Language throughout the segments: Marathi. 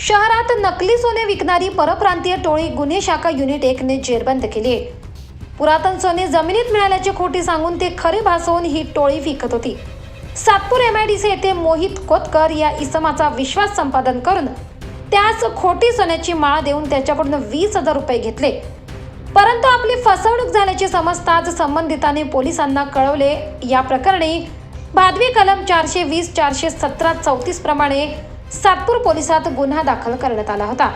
शहरात नकली सोने विकणारी परप्रांतीय टोळी गुन्हे शाखा युनिट एकने जेरबंद केली. आहे पुरातन सोने जमिनीत मिळाल्याची खोटी सांगून ते खरे भासवून ही टोळी विकत होती. Satpur M I D C येथे मोहित कोतकर या इसमाचा विश्वास संपादन करून त्यास खोटी सोन्याची माळ देऊन त्याच्याकडून वीस हजार रुपये घेतले. परंतु आपली फसवणूक झाल्याचे समजताच संबंधिताने पोलिसांना कळवले. या प्रकरणी भादवी कलम चारशे वीस चारशे सतरा चौतीस प्रमाणे सातपूर पोलिसात गुन्हा दाखल करण्यात आला होता.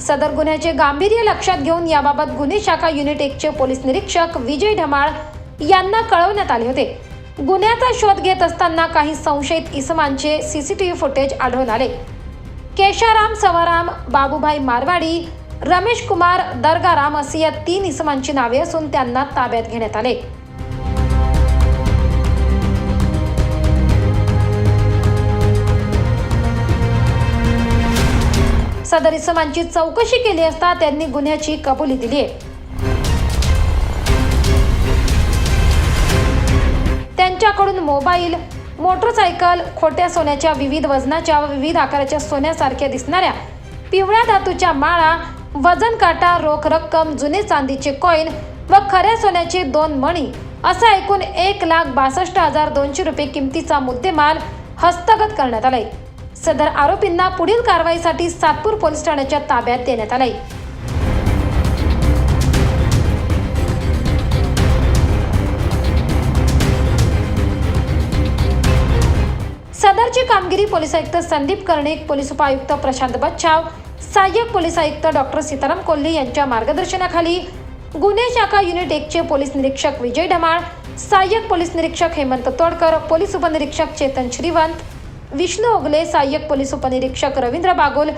सदर गुन्ह्याचे गांभीर्य लक्षात घेऊन याबाबत गुन्हे शाखा युनिट एकचे पोलीस निरीक्षक विजय ढमाळ यांना कळवण्यात आले होते. गुन्ह्याचा शोध घेत असताना काही संशयित इसमांचे सीसीटीव्ही फुटेज आढळून आले. केशाराम सवाराम बाबूभाई मारवाडी रमेश कुमार दर्गाराम अशी या तीन इसमांची नावे असून त्यांना ताब्यात घेण्यात आले. सदर इसमांची चौकशी केली असता त्यांनी गुन्ह्याची कबुली दिली. आहे त्यांच्याकडून मोबाईल मोटरसायकल खोट्या सोन्याच्या विविध वजनाच्या व विविध आकाराच्या सोन्यासारख्या दिसणाऱ्या पिवळ्या धातूच्या माळा वजन काटा रोख रक्कम जुने चांदीचे कॉईन व खऱ्या सोन्याचे दोन मणी असं एकूण एक लाख बासष्ट हजार दोनशे रुपये किमतीचा मुद्देमाल हस्तगत करण्यात आलाय. सदर आरोपींना पुढील कारवाईसाठी सातपूर पोलीस ठाण्याच्या ताब्यात देण्यात आलाय. सदरची कामगिरी पोलीस आयुक्त संदीप कर्णिक पोलीस उपायुक्त प्रशांत बच्छाव सहाय्यक पोलीस आयुक्त डॉक्टर सीताराम कोल्हे यांच्या मार्गदर्शनाखाली गुन्हे शाखा युनिट एकचे पोलीस निरीक्षक विजय ढमाळ सहाय्यक पोलीस निरीक्षक हेमंत तोडकर पोलीस उपनिरीक्षक चेतन श्रीवंत विष्णू ओगले सहाय्यक पोलीस उपनिरीक्षक रवींद्र बागुल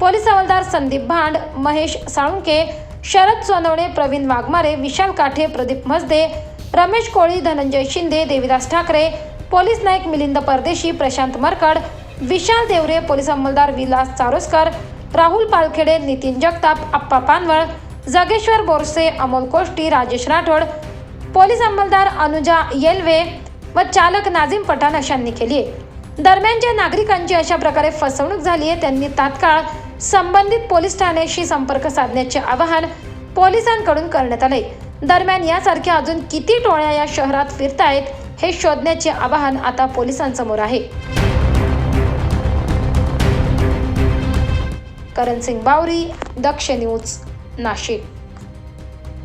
पोलीस हवालदार संदीप भांड महेश साळुंके शरद सोनवणे प्रवीण वाघमारे विशाल काठे प्रदीप मजदे रमेश कोळी धनंजय शिंदे देविदास ठाकरे पोलीस नाईक मिलिंद परदेशी प्रशांत मरकड विशाल देवरे पोलीस अंमलदार विलास चारोस्कर राहुल पालखेडे नितीन जगताप आप्पा पानवळ जगेश्वर बोरसे अमोल कोष्टी राजेश राठोड पोलीस अंमलदार अनुजा येलवे व चालक नाझीम पठाण अशांनी केली आहे दरम्यान ज्या नागरिकांची अशा प्रकारे फसवणूक झाली आहे त्यांनी तात्काळ संबंधित पोलीस ठाण्याशी संपर्क साधण्याचे आवाहन पोलिसांकडून करण्यात आले. दरम्यान यासारख्या अजून किती टोळ्या या शहरात फिरतायत हे शोधण्याचे आवाहन आता पोलिसांसमोर आहे. करण सिंग बावरी दक्ष न्यूज नाशिक.